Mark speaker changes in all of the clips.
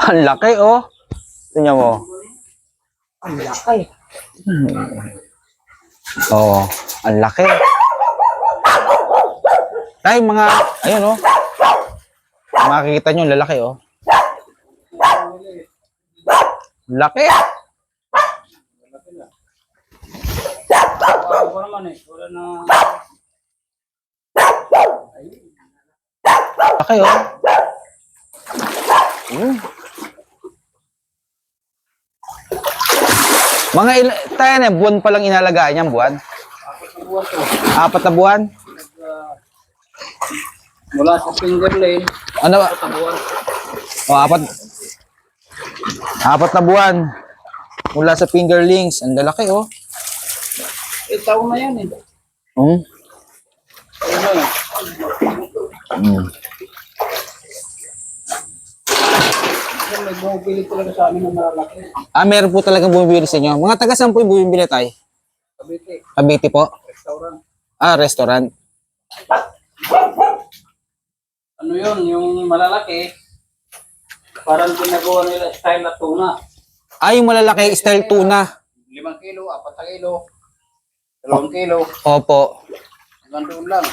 Speaker 1: Ang laki, oh. Tingnan mo.
Speaker 2: Ang laki.
Speaker 1: Oo, ang laki. Tay, mga, ayun, oh. Makikita nyo, lalaki, oh. Laki.
Speaker 2: Naman eh. Wala na...
Speaker 1: Laki, oh. Hmm. Mga il tayo na, buwan pa lang inalagaan yan, buwan.
Speaker 2: Buwan to.
Speaker 1: Apat na buwan.
Speaker 2: Ah, Mula sa finger lane,
Speaker 1: Ano ba?
Speaker 2: sa buwan.
Speaker 1: O, apat. Apat na buwan. Mula sa fingerlings. Ang lalaki, oh.
Speaker 2: Eh, taon na yan eh.
Speaker 1: Hmm.
Speaker 2: Taon na yan.
Speaker 1: Hmm.
Speaker 2: May bumibili talaga sa amin ng malalaki.
Speaker 1: Ah, meron po talagang bumibili sa inyo. Mga taga saan po yung bumibili tayo?
Speaker 2: Kabiti,
Speaker 1: Cavite po?
Speaker 2: restaurant.
Speaker 1: Ah, restaurant.
Speaker 2: Ano yun, yung malalaki, parang ginagawa nila style na tuna.
Speaker 1: Ah, yung malalaki, style tuna.
Speaker 2: Limang kilo, apat na kilo, dalawang kilo,
Speaker 1: Opo.
Speaker 2: hanggang doon lang.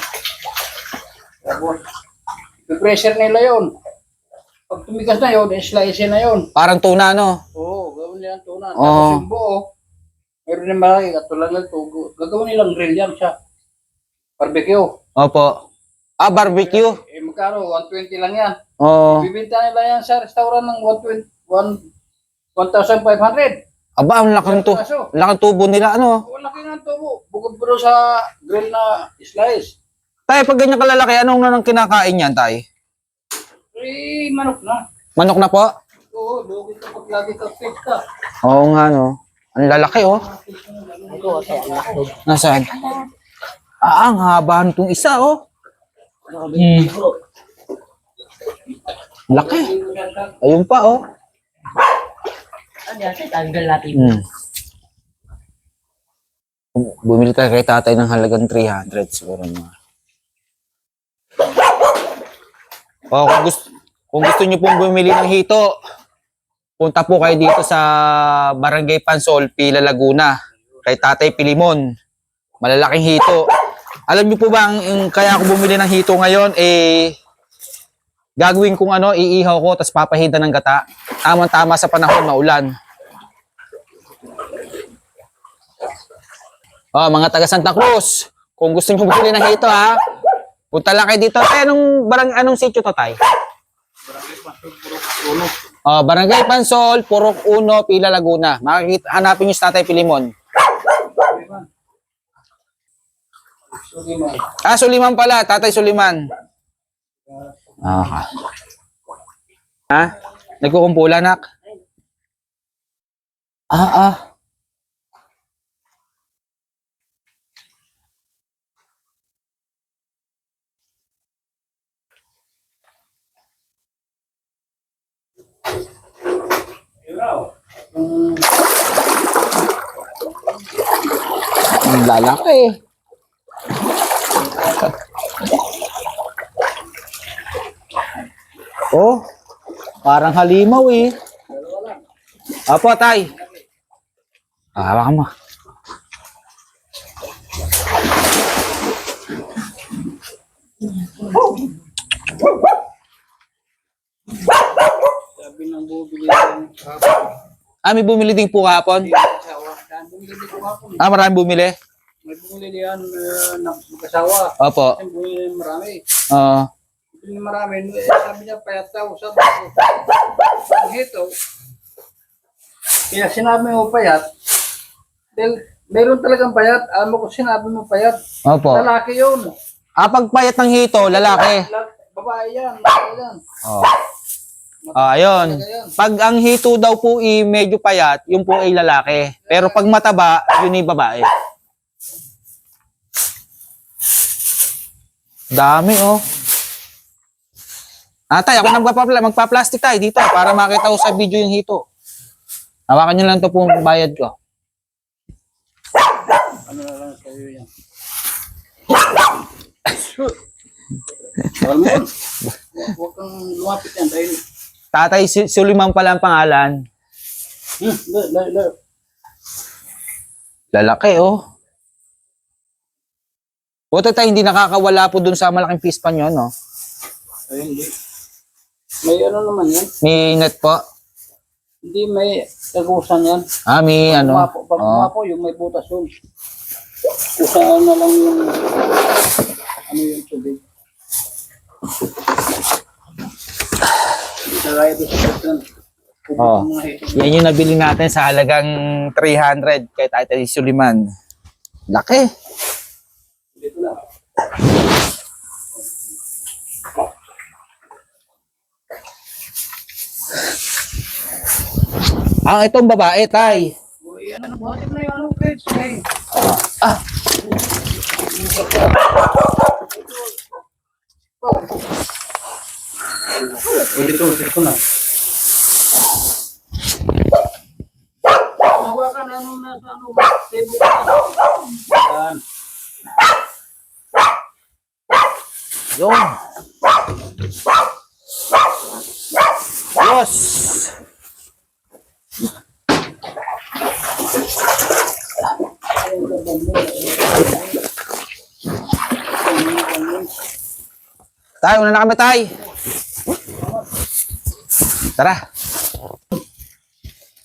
Speaker 2: Tapos, pressure nila yon. Pag tumigas na yun, slice na yun.
Speaker 1: Parang tuna, no?
Speaker 2: Oo, gawin nila ang tuna.
Speaker 1: Oo.
Speaker 2: Tapos yung buo, meron din malaki, katulad ng tugo. Gagawin nilang grill yan siya. Barbecue.
Speaker 1: Opo. Ah, barbecue.
Speaker 2: Eh, magkano? 120 lang yan.
Speaker 1: Oo.
Speaker 2: Bibinta nila yan sa restaurant ng 120, 1,500.
Speaker 1: Aba, ang laki ng tu
Speaker 2: Kaso,
Speaker 1: laki ng tubo nila, ano?
Speaker 2: wala kayo ng tubo. Bukod pero sa grill na slice.
Speaker 1: Tay, pag ganyan kalalaki, anong nanang kinakain yan, tay?
Speaker 2: Eh, manok na.
Speaker 1: Manok na po?
Speaker 2: Oo, lugi ka pag lagi ka fit ka.
Speaker 1: Oo nga, no? Ang lalaki, oh. Nasaan? Ah, ang haba nitong isa, oh. Hmm. Laki. Ayun pa, oh.
Speaker 3: Ano? Tanggal natin.
Speaker 1: Hmm. Bumili tayo kay tatay ng halagang 300 siguro mga. O, kung gusto, kung gusto niyo pong bumili ng hito, punta po kayo dito sa Barangay Pansol, Pila, Laguna. Kay Tatay Pilimon. Malalaking hito. Alam niyo po ba, ang, ang kaya ako bumili ng hito ngayon, eh, gagawin kong ano, iihaw ko, tapos papahida ng gata. Tamang-tama sa panahon, maulan. Oh, mga taga Santa Cruz, kung gusto niyo bumili ng hito ha, punta lang kayo dito. Tay, anong barang anong sitio to, tay? Oh, Barangay Pansol, Purok Uno, Pila Laguna. Makikita hanapin niyo si Tatay Pilimon.
Speaker 2: Suliman.
Speaker 1: Ah, Suliman pala, Tatay Suliman. Ah. Ha? Nagkukumpula, nak? Ah, ah. Ang lalaki. oh, parang halimaw eh. Apo, tay. Ah, hawakan mo.
Speaker 2: sabi ng bumibili ng kapon.
Speaker 1: Ah, may bumili din po kahapon.
Speaker 2: Ko.
Speaker 1: Ah, marami bumili.
Speaker 2: May bumili yan uh, ng mag-asawa.
Speaker 1: Opo.
Speaker 2: Kasi bumili marami.
Speaker 1: Ah,
Speaker 2: Bumili marami. Eh, sabi niya, payat daw. Sabi ko, ang hito. Kaya sinabi mo payat. Dahil meron talagang payat. Alam mo kung sinabi mo payat.
Speaker 1: opo.
Speaker 2: Lalaki yun.
Speaker 1: Ah, pagpayat ng hito, lalaki.
Speaker 2: La- Babae yan. Babae yan.
Speaker 1: Oh. Ah, ayun. Pag ang hito daw po i medyo payat, yung po ay lalaki. Pero pag mataba, yun ay babae. Dami oh. Atay, ako na magpapla magpa-plastic tayo dito para makita ko sa video yung hito. Hawakan nyo lang to po bayad ko.
Speaker 2: Ano na lang sa'yo yan. Huwag kang lumapit yan dahil
Speaker 1: Tatay Si- Suliman pala ang pangalan.
Speaker 2: hmm, la, la, la.
Speaker 1: Lalaki, oh. Buti tayo hindi nakakawala po dun sa malaking fish pan yun, no?
Speaker 2: Ay, hindi. May ano naman yan.
Speaker 1: May net po.
Speaker 2: Hindi may tagusan yan.
Speaker 1: Ah, may ano.
Speaker 2: Umapo, pag
Speaker 1: Oh.
Speaker 2: umapo, yung may butas yun. Usaan na lang yung ano yung tubig. Doon sa person.
Speaker 1: Oh. Yan yung nabili natin sa halagang 300 kay Tatay Suliman. Laki.
Speaker 2: Dito na.
Speaker 1: Ah, itong babae, Tay.
Speaker 2: Uy, ano na, bakit na yung ano, page? Hey.
Speaker 1: Ah.
Speaker 2: Oh, dito, dito na. Hawakan ano na sa ano, table na. Yan.
Speaker 1: Yun. Yes. Tay, una na kami, Tay. Tara.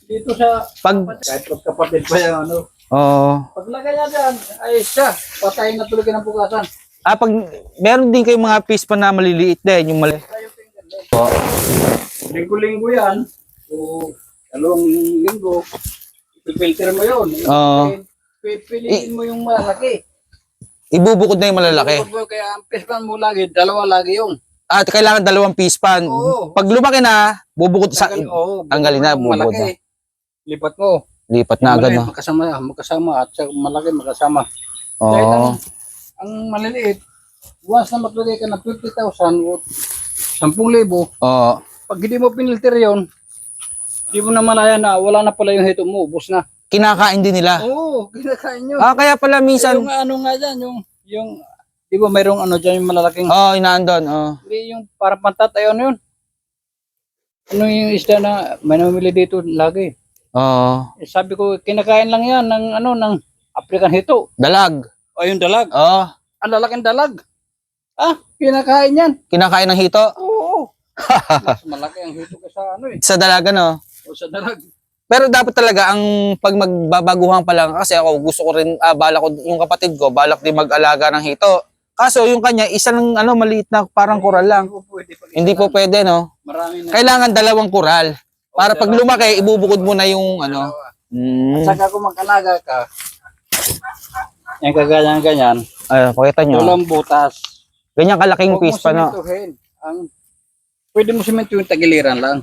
Speaker 2: Dito sa,
Speaker 1: Pag,
Speaker 2: kahit kapatid pa yung ano,
Speaker 1: oh,
Speaker 2: paglagay niya dyan, ay siya, patayin na tuloy ng bukasan.
Speaker 1: ah, pag, meron din kayong mga fish pa na maliliit din, yung mali. Oh,
Speaker 2: Linggo-linggo yan, o dalawang linggo, ipipilter mo yun.
Speaker 1: Oo.
Speaker 2: Pipiliin mo yung malaki.
Speaker 1: ibubukod na yung malalaki.
Speaker 2: Bukod mo, Kaya ang pispan mo lagi, dalawa lagi yung.
Speaker 1: At kailangan dalawang fish pan.
Speaker 2: Oo.
Speaker 1: Pag lumaki na, bubukod sa,
Speaker 2: Tanggal- oo,
Speaker 1: tanggalin na, bubukod
Speaker 2: malaki. Lipat mo.
Speaker 1: lipat na agad,
Speaker 2: Malaki,
Speaker 1: no?
Speaker 2: Magkasama, magkasama at sa malaki magkasama. Dahil
Speaker 1: Oo.
Speaker 2: ang, ang maliliit, once na maglagay ka ng 50,000 o 10,000,
Speaker 1: Oo.
Speaker 2: pag hindi mo pinilter yon, hindi mo na malaya na wala na pala yung hito mo, ubos na.
Speaker 1: Kinakain din nila.
Speaker 2: Oo, kinakain nyo.
Speaker 1: Ah, kaya pala minsan,
Speaker 2: yung ano nga dyan, yung, yung, di ba mayroong ano dyan, yung malalaking,
Speaker 1: oh, inaan doon, oh.
Speaker 2: hindi yung para pantat, ayun yun. Ano yung isda na may namimili dito lagi?
Speaker 1: Oo.
Speaker 2: Eh, sabi ko, kinakain lang yan ng ano, ng African hito.
Speaker 1: Dalag.
Speaker 2: O yung dalag.
Speaker 1: Oo.
Speaker 2: Ang lalaking dalag. Ah, kinakain yan.
Speaker 1: Kinakain ng hito.
Speaker 2: Oo. Mas malaki ang hito ka sa ano eh.
Speaker 1: Sa dalaga, no?
Speaker 2: O sa dalag.
Speaker 1: Pero dapat talaga ang pag magbabaguhan pa lang kasi ako gusto ko rin ah, balak ko yung kapatid ko balak din mag-alaga ng hito. Kaso yung kanya isa lang ano maliit na parang kural lang.
Speaker 2: Hindi po pwede.
Speaker 1: Hindi po pwede no.
Speaker 2: Marami na.
Speaker 1: Kailangan dalawang kural. Para pag lumaki ibubukod mo na yung ano. Mm.
Speaker 2: Saka kung mag-alaga ka, yung kaganyan-ganyan,
Speaker 1: Ay, pakita nyo.
Speaker 2: walang butas.
Speaker 1: Ganyan kalaking
Speaker 2: Huwag
Speaker 1: piece pa no.
Speaker 2: simentuhin. Ang, pwede mo simento yung tagiliran lang.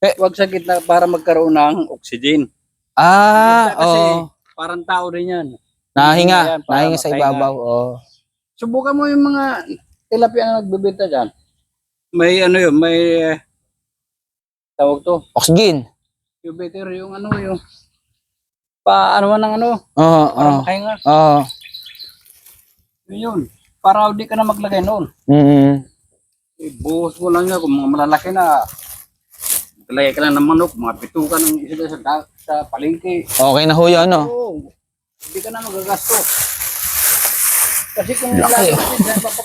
Speaker 1: Eh.
Speaker 2: Huwag sa gitna para magkaroon ng oxygen.
Speaker 1: Ah,
Speaker 2: Kasi
Speaker 1: oo.
Speaker 2: parang tao rin yan.
Speaker 1: Nahinga,
Speaker 2: Yan, para
Speaker 1: nahinga sa
Speaker 2: makahinga.
Speaker 1: ibabaw. Oh.
Speaker 2: Subukan mo yung mga tilapia na nagbebenta dyan. May ano yun, may eh, tawag to.
Speaker 1: Oxygen.
Speaker 2: Yung better yung ano yung pa ano man ang ano,
Speaker 1: Oo, oo.
Speaker 2: makahinga.
Speaker 1: Oo.
Speaker 2: Yun yun. Para di ka na maglagay noon.
Speaker 1: Mm.
Speaker 2: Ibuhos mo lang yan kung mga malalaki na Talagay ka lang ng manok, mga pitukan ng isa sa, sa palengke.
Speaker 1: Okay na ho yun, no?
Speaker 2: Oo. Hindi ka na magagasto. Kasi kung
Speaker 1: Laki.
Speaker 2: papaka